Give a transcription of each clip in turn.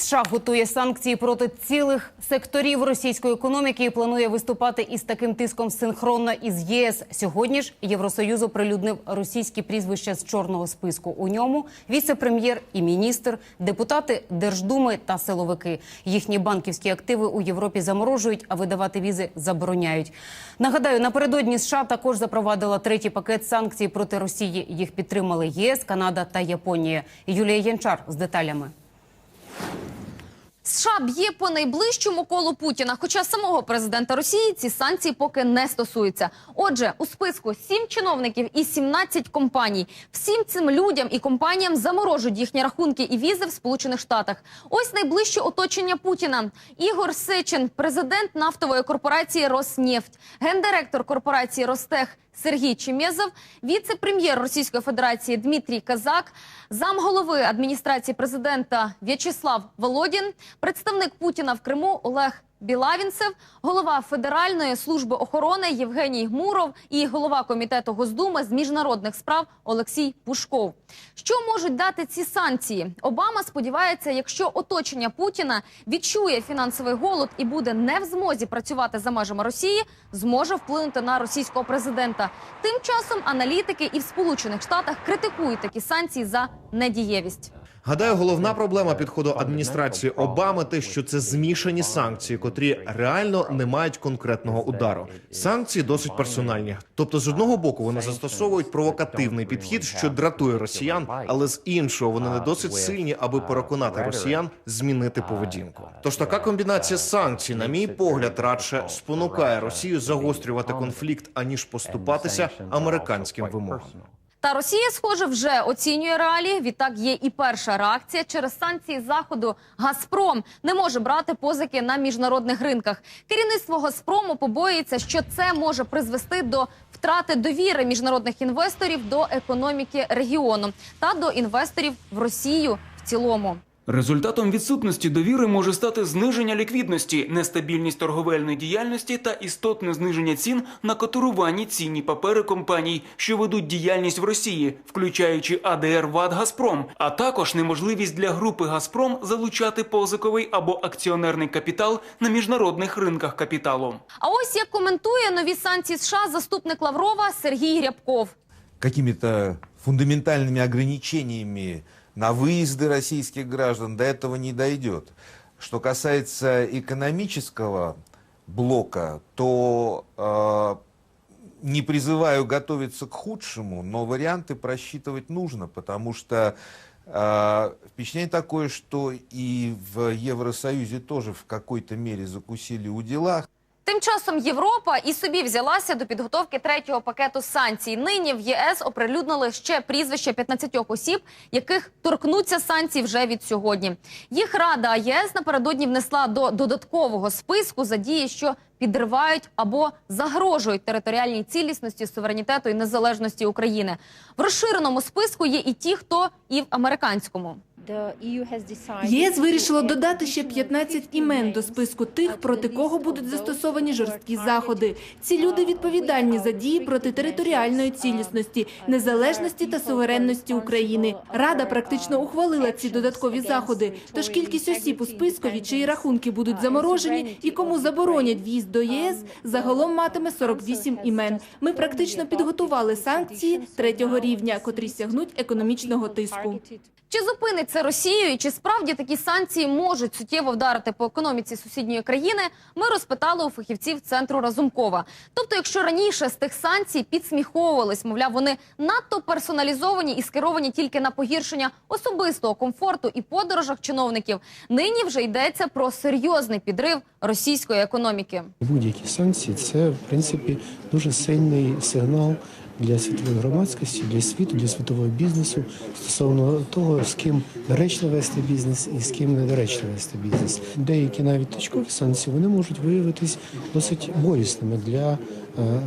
США готує санкції проти цілих секторів російської економіки і планує виступати із таким тиском синхронно із ЄС. Сьогодні ж Євросоюз оприлюднив російські прізвища з чорного списку. У ньому віце-прем'єр і міністр, депутати Держдуми та силовики. Їхні банківські активи у Європі заморожують, а видавати візи забороняють. Нагадаю, напередодні США також запровадила третій пакет санкцій проти Росії. Їх підтримали ЄС, Канада та Японія. Юлія Янчар з деталями. США б'є по найближчому колу Путіна, хоча самого президента Росії ці санкції поки не стосуються. Отже, у списку сім чиновників і 17 компаній. Всім цим людям і компаніям заморожують їхні рахунки і візи в Сполучених Штатах. Ось найближче оточення Путіна. Ігор Сечин, президент нафтової корпорації Роснефть, гендиректор корпорації Ростех Сергій Чемєзов, віце-прем'єр Російської Федерації Дмитрій Казак, замголови адміністрації президента В'ячеслав Володін, представник Путіна в Криму Олег Білавінцев, голова Федеральної служби охорони Євгеній Гмуров і голова комітету Госдуми з міжнародних справ Олексій Пушков. Що можуть дати ці санкції? Обама сподівається, якщо оточення Путіна відчує фінансовий голод і буде не в змозі працювати за межами Росії, зможе вплинути на російського президента. Тим часом аналітики і в Сполучених Штатах критикують такі санкції за недієвість. Гадаю, головна проблема підходу адміністрації Обами те, що це змішані санкції, котрі реально не мають конкретного удару. Санкції досить персональні. Тобто, з одного боку, вони застосовують провокативний підхід, що дратує росіян, але з іншого вони не досить сильні, аби переконати росіян змінити поведінку. Тож така комбінація санкцій, на мій погляд, радше спонукає Росію загострювати конфлікт аніж поступатися американським вимогам. Та Росія, схоже, вже оцінює реалії. Відтак є і перша реакція через санкції заходу. Газпром не може брати позики на міжнародних ринках. Керівництво Газпрому побоюється, що це може призвести до втрати довіри міжнародних інвесторів до економіки регіону та до інвесторів в Росію в цілому. Результатом відсутності довіри може стати зниження ліквідності, нестабільність торговельної діяльності та істотне зниження цін на котирувані цінні папери компаній, що ведуть діяльність в Росії, включаючи АДР ВАД Газпром, а також неможливість для групи Газпром залучати позиковий або акціонерний капітал на міжнародних ринках капіталу. А ось як коментує нові санкції США заступник Лаврова Сергій Рябков. какими-то фундаментальными ограничениями на выезды российских граждан до этого не дойдет. Что касается экономического блока, то э, не призываю готовиться к худшему, но варианты просчитывать нужно, потому что э, впечатление такое, что и в Евросоюзе тоже в какой-то мере закусили у дела. Тим часом Європа і собі взялася до підготовки третього пакету санкцій. Нині в ЄС оприлюднили ще прізвища 15 осіб, яких торкнуться санкцій вже від сьогодні. Їх рада ЄС напередодні внесла до додаткового списку за дії, що підривають або загрожують територіальній цілісності, суверенітету і незалежності України. В розширеному списку є і ті, хто і в американському. ЄС вирішило додати ще 15 імен до списку тих, проти кого будуть застосовані жорсткі заходи. Ці люди відповідальні за дії проти територіальної цілісності, незалежності та суверенності України. Рада практично ухвалила ці додаткові заходи. Тож кількість осіб у спискові, чиї рахунки будуть заморожені і кому заборонять в'їзд до єС, загалом матиме 48 імен. Ми практично підготували санкції третього рівня, котрі сягнуть економічного тиску. Чи зупинить це Росію, і чи справді такі санкції можуть суттєво вдарити по економіці сусідньої країни? Ми розпитали у фахівців центру Разумкова. Тобто, якщо раніше з тих санкцій підсміховувались, мовляв, вони надто персоналізовані і скеровані тільки на погіршення особистого комфорту і подорожах чиновників, нині вже йдеться про серйозний підрив російської економіки. Будь-які санкції це в принципі дуже сильний сигнал для світової громадськості, для світу, для світового бізнесу стосовно того, з ким доречно вести бізнес і з ким недоречно вести бізнес. Деякі навіть точкові санкції вони можуть виявитись досить болісними для е,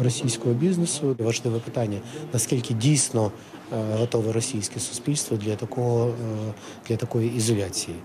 російського бізнесу. Важливе питання: наскільки дійсно е, готове російське суспільство для такого е, для такої ізоляції.